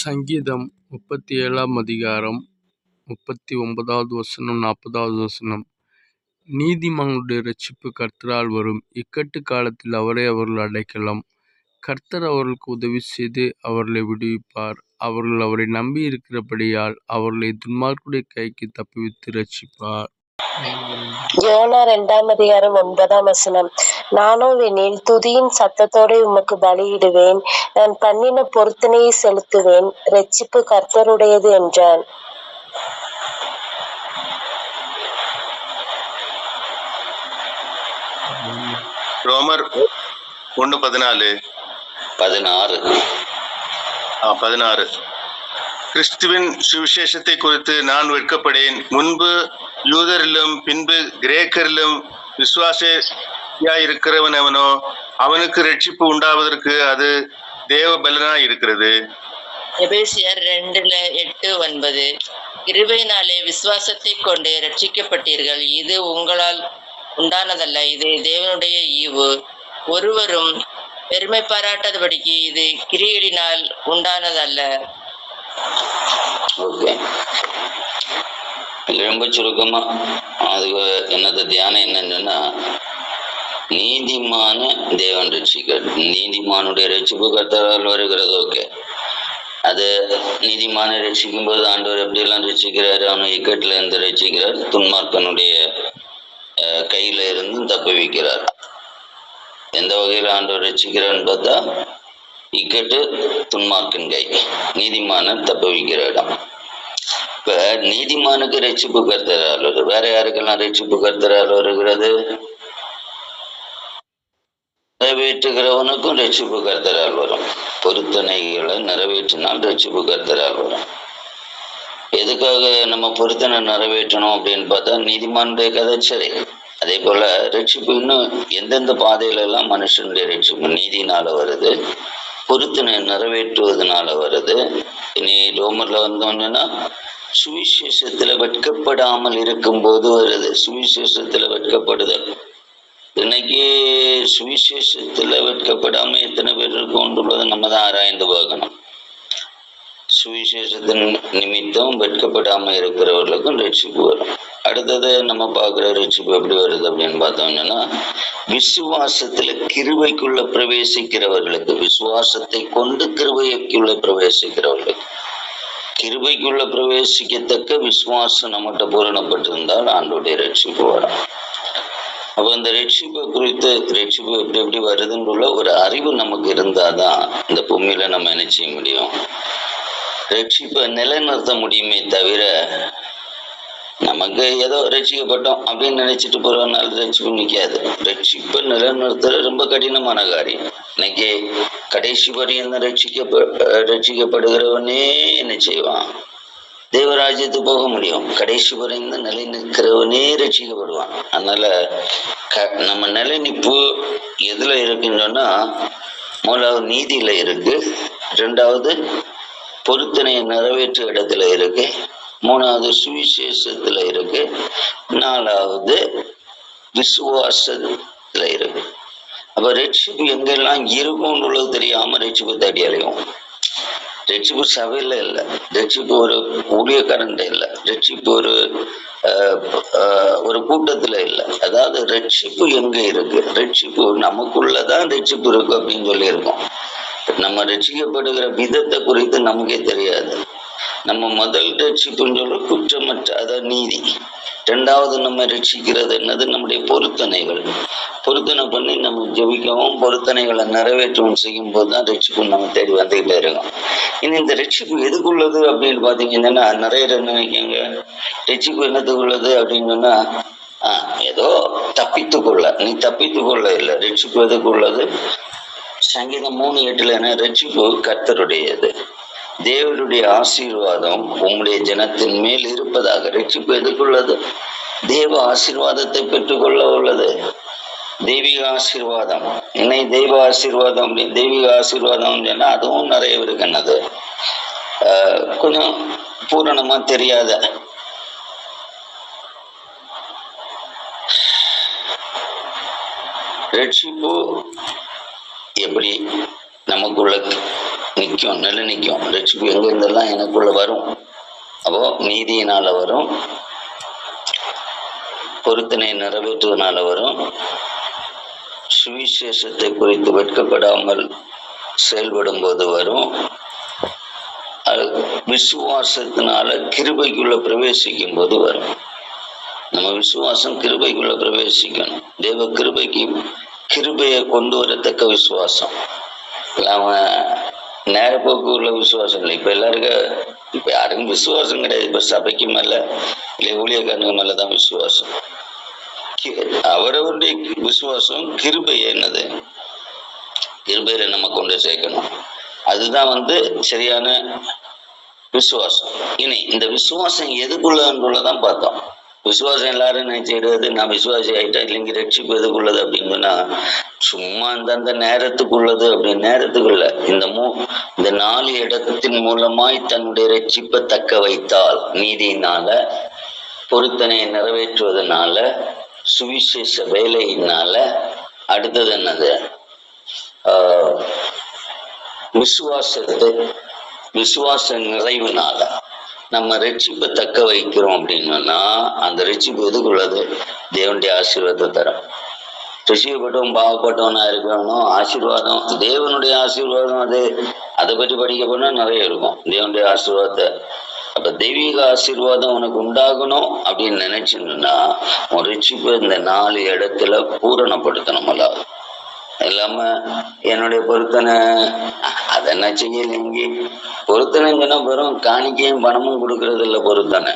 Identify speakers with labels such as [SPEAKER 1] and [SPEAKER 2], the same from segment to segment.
[SPEAKER 1] சங்கீதம் முப்பத்தி ஏழாம் அதிகாரம் முப்பத்தி ஒன்பதாவது வசனம் நாற்பதாவது வசனம். நீதிமானுடைய ரட்சிப்பு கர்த்தரால் வரும். இக்கட்டு காலத்தில் அவரே அவர்கள் அடைக்கலாம். கர்த்தர் அவர்களுக்கு உதவி செய்து அவர்களை விடுவிப்பார். அவர்கள் அவரை நம்பி இருக்கிறபடியால் அவர்களை துன்மார்க்குடைய கைக்கு தப்புவித்து ரட்சிப்பார்
[SPEAKER 2] யோனா இரண்டாம் அதிகாரம் ஒன்பதாம் வசனம். நானோ எனில் துதியின் சத்தத்தோட உமக்கு பலியிடுவேன். நான் பண்ணின பொருத்தனையை செலுத்துவேன். ரட்சிப்பு கர்த்தருடையது என்றான்.
[SPEAKER 3] ரோமர் ஒன்று பதினாலு.
[SPEAKER 4] பதினாறு.
[SPEAKER 3] ஆ பதினாறு. கிறிஸ்துவின் சுவிசேஷத்தை குறித்து நான் வெட்கப்படேன். முன்பு யூதரிலும் பின்பு கிரேக்கரிலும் விசுவாசியா இருக்கிறவன் அவனோ அவனுக்கு ரட்சிப்பு உண்டாவதற்கு அது தேவ பலனாய் இருக்கிறது
[SPEAKER 5] எபேசியர் ரெண்டுல எட்டு ஒன்பது கிருபையினாலே விசுவாசத்தை கொண்டே ரட்சிக்கப்பட்டீர்கள் இது உங்களால் உண்டானதல்ல. இது தேவனுடைய ஈவு. ஒருவரும் பெருமை பாராட்டாதபடிக்கு இது கிரியடினால் உண்டானதல்ல.
[SPEAKER 4] ஓகே ரொம்ப சுருக்கமா அது என்னது தியானம் என்னன்னா நீதிமான தேவன் ரட்சிக்கள் நீதிமானுடைய ரட்சிப்பு கர்த்தரால் வருகிறது ஓகே. அது நீதிமான ரட்சிக்கும் போது ஆண்டவர் எப்படியெல்லாம் ரட்சிக்கிறாரு? அவனை இக்கட்டில் இருந்து ரட்சிக்கிறார். துன்மார்க்கனுடைய அஹ், கையில இருந்தும் தப்ப வைக்கிறார் எந்த வகையில் ஆண்டவர் ரட்சிக்கிறான்னு பார்த்தா இக்கட்டு துன்மார்க்கன் கை. நீதிமான தப்ப வைக்கிற இடம். இப்ப நீதிமானுக்கு ரட்சிப்பு கருத்தரால் வருது வேற யாருக்கெல்லாம் ரட்சிப்பு கருத்தரால் வருகிறது நிறைவேற்றுகிறவனுக்கும் ரட்சிப்பு கருத்தரால் வரும் பொருத்தனைகளை நிறைவேற்றினால் ரட்சிப்பு கருத்தரால் வரும் எதுக்காக நம்ம பொருத்தனை நிறைவேற்றணும் அப்படின்னு பார்த்தா நீதிமானுடைய கதை சரி. அதே போல ரட்சிப்பு இன்னும் எந்தெந்த பாதையில எல்லாம் மனுஷனுடைய ரட்சிப்பு நீதினால வருது? பொருத்தனை நிறைவேற்றுவதனால வருது. இனி ரோமர்ல வந்தோம்னா சுவிசேஷத்துல வெட்கப்படாமல் இருக்கும்போது வருது. சுவிசேஷத்துல வெட்கப்படுதல். இன்னைக்கு சுவிசேஷத்துல வெட்கப்படாம எத்தனை பேர் இருக்கோன்றதை நம்ம தான் ஆராய்ந்து பார்க்கணும். சுவிசேஷத்தின் நிமித்தம் வெட்கப்படாம இருக்கிறவர்களுக்கும் ரட்சிப்பு வரும். அடுத்தது நம்ம பார்க்குற ரட்சிப்பு எப்படி வருது அப்படின்னு பார்த்தோம்னா விசுவாசத்துல கிருவைக்குள்ள பிரவேசிக்கிறவர்களுக்கு விசுவாசத்தை கொண்டு கிருவைக்குள்ள பிரவேசிக்கிறவர்களுக்கு கிருபைக்குள்ள பிரவேசிக்கத்தக்க விசுவாசம் நம்மகிட்ட பூரணப்பட்டிருந்தால் ஆண்டோடைய ரட்சிப்பு வரும். அப்போ இந்த ரட்சிப்பை குறித்து ரட்சிப்பு எப்படி எப்படி வருதுன்ற ஒரு அறிவு நமக்கு இருந்தால் தான் இந்த பூமியில நம்ம என்ன செய்ய முடியும்? ரட்சிப்பை நிலைநிறுத்த முடியுமே தவிர நமக்கு ஏதோ ரட்சிக்கப்பட்டோம் அப்படின்னு நினைச்சிட்டு போறதுனால ரட்சிப்பு நிற்காது ரட்சிப்பை நிலைநிறுத்துறது ரொம்ப கடினமான காரியம். இன்னைக்கு கடைசி வரையும் ரட்சிக்கப்ப ரட்சிக்கப்படுகிறவனே என்ன செய்வான்? தேவராஜ்யத்துக்கு போக முடியும். கடைசி வரையும் நிலை நிற்கிறவனே ரட்சிக்கப்படுவான். அதனால க நம்ம நிலை நிற்பு எதுல இருக்குன்னா முதலாவது நீதியில இருக்கு. ரெண்டாவது பொருத்தனையை நிறைவேற்ற இடத்துல இருக்கு. மூணாவது சுவிசேஷத்துல இருக்கு. நாலாவது விசுவாசத்துல இருக்கு. அப்ப ரட்சிப்பு எங்கெல்லாம் இருக்கும்ன்றது தெரியாம ரட்சிப்பு தேடி அலையும். ரட்சிப்பு சபையில இல்லை. ரட்சிப்பு ஒரு ஊழியக்காரன் இல்லை. ரட்சிப்பு ஒரு ஒரு கூட்டத்துல இல்லை. அதாவது ரட்சிப்பு எங்க இருக்கு? ரட்சிப்பு நமக்குள்ளதான் ரட்சிப்பு இருக்கு அப்படின்னு சொல்லியிருக்கோம். நம்ம ரட்சிக்கப்படுகிற விதத்தை குறித்து நமக்கே தெரியாது. நம்ம முதல் ரட்சிப்புன்னு சொல்ற குற்றமற்ற அதாவது நீதி. ரெண்டாவது நம்ம ரட்சிக்கிறது என்னது? நம்முடைய பொருத்தனைகள். பொருத்தனை பண்ணி நம்ம ஜெபிக்கவும் பொருத்தனைகளை நிறைவேற்றவும் செய்யும் போது தான் ரட்சிப்பு நம்ம தேடி வந்துகிட்டே இருக்கோம். இனி இந்த ரட்சிப்பு எதுக்குள்ளது அப்படின்னு பார்த்தீங்கன்னா நிறைய பேர் நினைக்காங்க ரட்சிப்பு என்னத்துக்குள்ளது அப்படின்னு சொன்னால் ஏதோ ஏதோ தப்பித்துக்கொள்ள. நீ தப்பித்துக்கொள்ள இல்லை. ரட்சிப்பு எதுக்குள்ளது? சங்கீதம் மூணு எட்டுல என்ன? ரட்சிப்பு கர்த்தருடையது. தேவனுடைய ஆசீர்வாதம் உங்களுடைய ஜனத்தின் மேல் இருப்பதாக. ரட்சிப்பு எதுக்குள்ளது? தேவ ஆசீர்வாதத்தை பெற்றுக்கொள்ள உள்ளது. தெய்வீக ஆசீர்வாதம். என்னை தெய்வ ஆசீர்வாதம் அப்படின்னு தெய்வீக ஆசீர்வாதம் சொன்னா அதுவும் நிறைய இருக்கு என்னது கொஞ்சம் பூரணமா தெரியாத. ரட்சிப்பு எப்படி நமக்குள்ள நிற்கும் நில நிற்கும் ரட்சிப்பு எங்க இருந்தெல்லாம் எனக்குள்ள வரும். அப்போ நீதியினால வரும். பொருத்தனை நிறைவேற்றுவதனால வரும். சுவிசேஷத்தை குறித்து வெட்கப்படாமல் செயல்படும் போது வரும். அது விசுவாசத்தினால கிருபைக்குள்ள பிரவேசிக்கும் போது வரும். நம்ம விசுவாசம் கிருபைக்குள்ள பிரவேசிக்கணும். தேவ கிருபைக்கு கிருபையை கொண்டு வரத்தக்க விசுவாசம். நாம நேரப்போக்கு உள்ள விசுவாசம் இல்லை. இப்ப எல்லாருக்கும் இப்ப யாருக்கும் விசுவாசம் கிடையாது. இப்ப சபைக்கு மேல இல்லை ஊழியக்காரனுக்கு மேலதான் விசுவாசம். அவரவருடைய விசுவாசம் கிருபை என்னது? கிருபையில நம்ம கொண்டு சேர்க்கணும். அதுதான் வந்து சரியான விசுவாசம். இனி இந்த விசுவாசம் எதுக்குள்ளதான் பார்த்தோம். விசுவாசம் எல்லாரும் நினைச்சிடுறது நான் விசுவாசி ஆயிட்டேன் இல்லைங்க ரட்சிப்பு எதுக்குள்ளது அப்படின்னு சொன்னா சும்மா அந்தந்த நேரத்துக்குள்ளது அப்படின்னு நேரத்துக்குள்ள. இந்த மூ இந்த நாலு இடத்தின் மூலமாய் தன்னுடைய ரட்சிப்பை தக்க வைத்தால் நீதியினால பொருத்தனையை நிறைவேற்றுவதனால சுவிசேஷ வேலையினால அடுத்தது என்னது? விசுவாசத்தை விசுவாச நிறைவுனால நம்ம ரட்சிப்பை தக்க வைக்கிறோம் அப்படின்னா அந்த ரட்சிப்பு எதுக்குள்ளது தேவனுடைய ஆசீர்வாதத்தை தரும். ரிஷியப்பட்டவன் பாவப்பட்டவனா இருக்கிறவனோ ஆசீர்வாதம் தேவனுடைய ஆசீர்வாதம் அது. அதை பற்றி படிக்க போனால் நிறைய இருக்கும். தேவனுடைய ஆசீர்வாதத்தை அப்ப தெய்வீக ஆசீர்வாதம் உனக்கு உண்டாகணும் அப்படின்னு நினைச்சுன்னா உன் இந்த நாலு இடத்துல பூரணப்படுத்தணும் முதலாவது இல்லாம என்னுடைய பொருத்தனை அதை என்ன செய்யலைங்க பொருத்தனைன்னு சொன்னா வெறும் காணிக்கையும் பணமும் கொடுக்கறது இல்லை பொருத்தனை.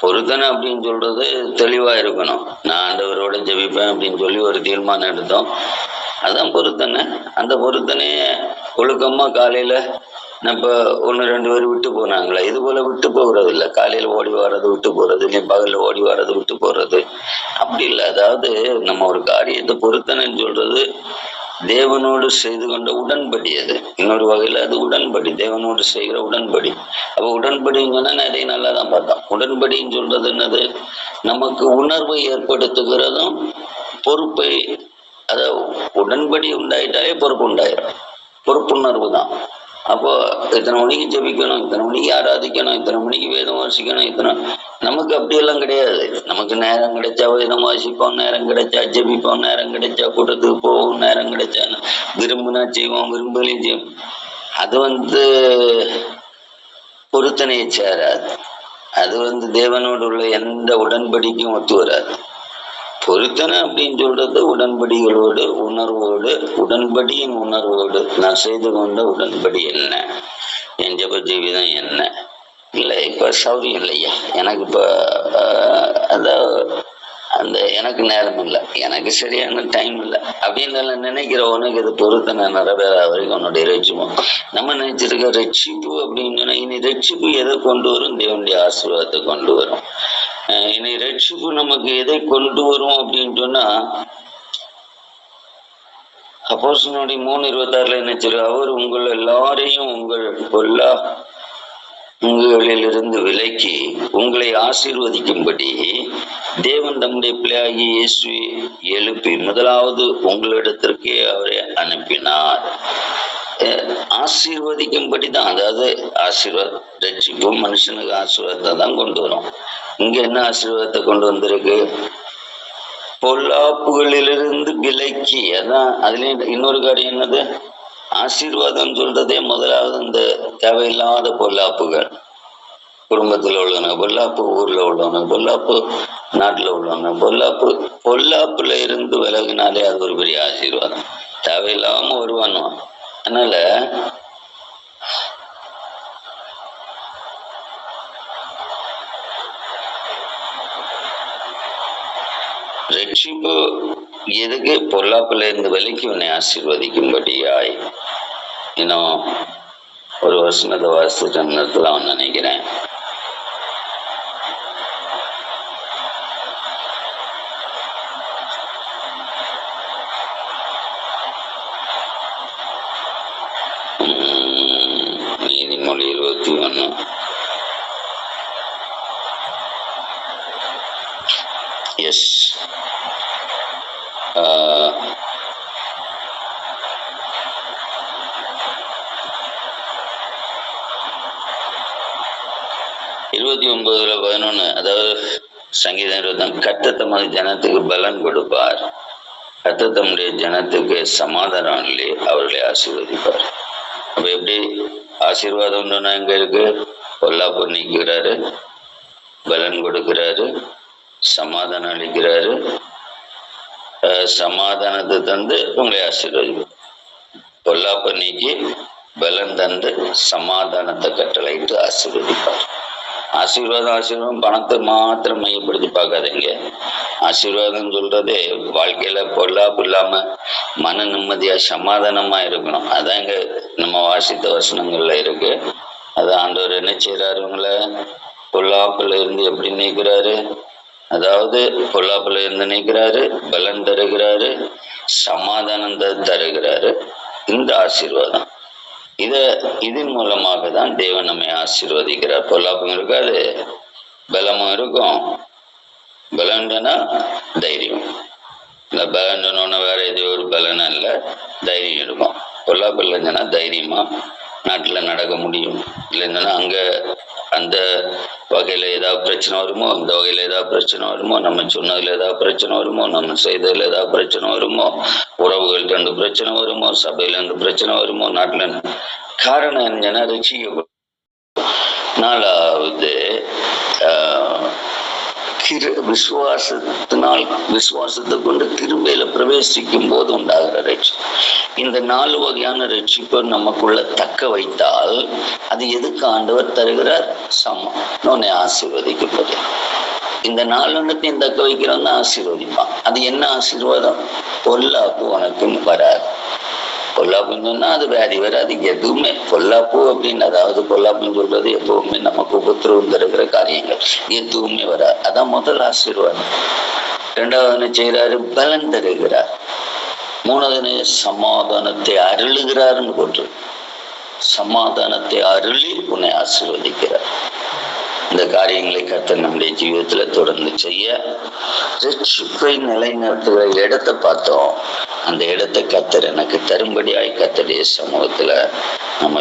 [SPEAKER 4] பொருத்தனை அப்படின்னு சொல்றது தெளிவா இருக்கணும். நான் ஆண்டவரோட ஜெபிப்பேன் அப்படின்னு சொல்லி ஒரு தீர்மானம் எடுத்தோம். அதான் பொருத்தனை. அந்த பொருத்தனைய ஒழுக்கமா காலையில நம்ம ஒன்று ரெண்டு பேர் விட்டு போனாங்களே? இது போல விட்டு போகிறது இல்லை. காலையில் ஓடி வர்றது விட்டு போகிறது இல்லை பகலில் ஓடி வர்றது விட்டு போகிறது அப்படி இல்லை. அதாவது நம்ம ஒரு காரியத்தை பொருத்தனைன்னு சொல்றது தேவனோடு செய்து கொண்ட உடன்படி அது. இன்னொரு வகையில் அது உடன்படி. தேவனோடு செய்கிற உடன்படி. அப்போ உடன்படின்னு சொன்னால் நிறைய நல்லா தான் பார்த்தோம் உடன்படின்னு சொல்றது என்னது? நமக்கு உணர்வை ஏற்படுத்துகிறதும் பொறுப்பை அதாவது உடன்படி உண்டாயிட்டாலே பொறுப்பு உண்டாயிரும். பொறுப்புணர்வு தான். அப்போ இத்தனை மணிக்கு ஜெபிக்கணும்? இத்தனை மணிக்கு ஆராதிக்கணும்? இத்தனை மணிக்கு வேதம் வாசிக்கணும்? இத்தனை நமக்கு அப்படியெல்லாம் கிடையாது. நமக்கு நேரம் கிடைச்சா வேதம் வாசிப்போம் நேரம் கிடைச்சா ஜெபிப்போம் நேரம் கிடைச்சா கூட்டத்துக்கு போவோம் நேரம் கிடைச்சா விரும்புனா செய்வோம் விரும்பலையும் செய்வோம். அது வந்து பொருத்தனையை சேராது. அது வந்து தேவனோடு உள்ள எந்த உடன்படிக்கும் ஒத்து வராது. பொருத்தனை அப்படின்னு சொல்றது உடன்படிகளோடு உணர்வோடு உடன்படியின் உணர்வோடு நான் செய்து கொண்ட உடன்படி என்ன? என் ஜப ஜீவிதம் என்ன? இல்லை இப்போ சௌரியம் இல்லையா? எனக்கு இப்போ அதாவது அந்த எனக்கு நேரம் இல்லை. எனக்கு சரியான டைம் இல்லை. அப்படின்னு நினைக்கிற உனக்கு இது பொருத்தனை நிறைவேற வரைக்கும் உன்னுடைய ரட்சிப்போம் நம்ம நினைச்சிருக்க ரட்சிப்பு அப்படின்னு சொன்னால் இனி ரட்சிப்பு எதை கொண்டு வரும்? தேவனுடைய ஆசீர்வாதத்தை கொண்டு வரும். என்னை ரட்சிப்பு நமக்கு எதை கொண்டு வரும் அப்படின்னு சொன்னா அப்போசனுடைய மூணு இருபத்தாறுல என்ன அவர் உங்கள் எல்லாரையும் உங்கள் பொல்லா உங்களிலிருந்து விலக்கி உங்களை ஆசீர்வதிக்கும்படி தேவன் தம்முடைய பிள்ளையாகி இயேசுவை எழுப்பி முதலாவது உங்களிடத்திற்கே அவரை அனுப்பினார். ஆசீர்வதிக்கும்படி தான் அதாவது ஆசீர்வாத் ரட்சிப்பும் மனுஷனுக்கு ஆசீர்வாதத்தை தான் கொண்டு வரும். இங்க என்ன ஆசீர்வாதத்தை கொண்டு வந்திருக்கு? பொல்லாப்புகளிலிருந்து விலக்கி. அதான் அதுலயும் இன்னொரு காரியம் என்னது? ஆசீர்வாதம் சொல்றதே முதலாவது இந்த தேவையில்லாத பொல்லாப்புகள். குடும்பத்தில் உள்ளவங்க பொல்லாப்பு ஊர்ல உள்ளவங்க பொல்லாப்பு நாட்டுல உள்ளவங்க பொல்லாப்பு. பொல்லாப்புல இருந்து விலகினாலே அது ஒரு பெரிய ஆசீர்வாதம். தேவையில்லாம வருவானோ? அதனால ரட்சிப்பு எதுக்கு பொல்லாப்புல இருந்து விலைக்கு உன்னை ஆசீர்வதிக்கும்படியாய்? இன்னும் ஒரு வருஷம் வாசிச்சுட்டு நிறுத்தலாம்னு நினைக்கிறேன். மொழி இருபத்தி ஒன்று எஸ் இருபத்தி ஒன்பதுல பதினொன்னு அதாவது சங்கீதம் இருபத்தி கத்த ஜனத்துக்கு பலன் கொடுப்பார். கத்தத்தமுடைய ஜனத்துக்கு சமாதானம் அவர்களை ஆசீர்வதிப்பார். அப்போ எப்படி? ஆசீர்வாதம் சொன்னா எங்க இருக்கு பொல்லாப்பு நீக்கிறாரு. பலன் கொடுக்கிறாரு. சமாதானம் அளிக்கிறாரு. சமாதானத்தை தந்து உங்களை ஆசீர்வதிக்கும் பொல்லா நீக்கி பலன் தந்து சமாதானத்தை கட்டளையிட்டு ஆசீர்வதிப்பார். ஆசீர்வாதம் ஆசீர்வாதம் பணத்தை மாத்திரம் மையப்படுத்தி பார்க்காதீங்க. ஆசீர்வாதம் சொல்றதே வாழ்க்கையில பொல்லாப்பு இல்லாம மன நிம்மதியா சமாதானமா இருக்கணும். அதாங்க நம்ம வாசித்த வசனங்கள்ல இருக்கு. அது ஆண்டவர் என்ன செய்யறாரு உங்களை? பொல்லாப்புல இருந்து எப்படி நீக்கிறாரு? அதாவது பொல்லாப்புல இருந்து நீக்கிறாரு பலன் தருகிறாரு சமாதானம் தருகிறாரு. இந்த ஆசீர்வாதம். இத இதன் மூலமாக தான் தேவன் நம்மை ஆசீர்வதிக்கிறார். பொல்லாப்பும் இருக்காது பலமும் இருக்கும். பலன்னா தைரியம் இந்த பலன்னு வேற எது ஒரு பலனும் இல்ல தைரியம் இருக்கும் பொல்லாப்பு இல்லைன்னா தைரியமா நாட்டில் நடக்க முடியும் இல்லைன்னா அங்கே அந்த வகையில் ஏதாவது பிரச்சனை வருமோ அந்த வகையில் ஏதாவது பிரச்சனை வருமோ நம்ம சொன்னதில் ஏதாவது பிரச்சனை வருமோ நம்ம செய்ததில் ஏதாவது பிரச்சனை வருமோ உறவுகள்கிட்ட இருந்து பிரச்சனை வருமோ சபையில இருந்து பிரச்சனை வருமோ நாட்டில் காரணம் என்னன்னா ரசிக்கப்படும் நாலாவது கிரு விசுவாசத்தினால் விசுவாசத்தை கொண்டு திருமையில பிரவேசிக்கும் போது உண்டாகிற ரட்சி. இந்த நாலு வகையான ரட்சிப்பை நமக்குள்ள தக்க வைத்தால் அது எதுக்கு ஆண்டவர் தருகிறார்? சமம். உன்னை ஆசீர்வதிக்கப்பது. இந்த நாலொன்னத்தையும் தக்க வைக்கிறவன் தான் ஆசீர்வதிப்பான். அது என்ன ஆசீர்வாதம்? பொல்லாப்பு உனக்கும் வராது. பொல்லாப்புன்னு சொன்னா அது வியாதி வராது எதுவுமே பொல்லாப்பு அப்படின்னு அதாவது பொல்லாப்புன்னு சொல்றது எப்பவுமே நமக்கு உபத்திரவம் தருகிற காரியங்கள். எதுவுமே வராது. அதான் முதல் ஆசீர்வாதம். ரெண்டாவது என்ன பலன் தருகிறார். மூணாவது சமாதானத்தை அருளுகிறார்னு போட்டு சமாதானத்தை அருளி உன்னை ஆசீர்வதிக்கிறார். இந்த காரியங்களை கத்த நம்முடைய ஜீவிதத்துல தொடர்ந்து செய்ய ரட்சிப்பை நிலைநிறுத்துகிற இடத்தை பார்த்தோம். அந்த இடத்தை கத்தர் எனக்கு தரும்படியாய் கத்தடைய சமூகத்துல நம்ம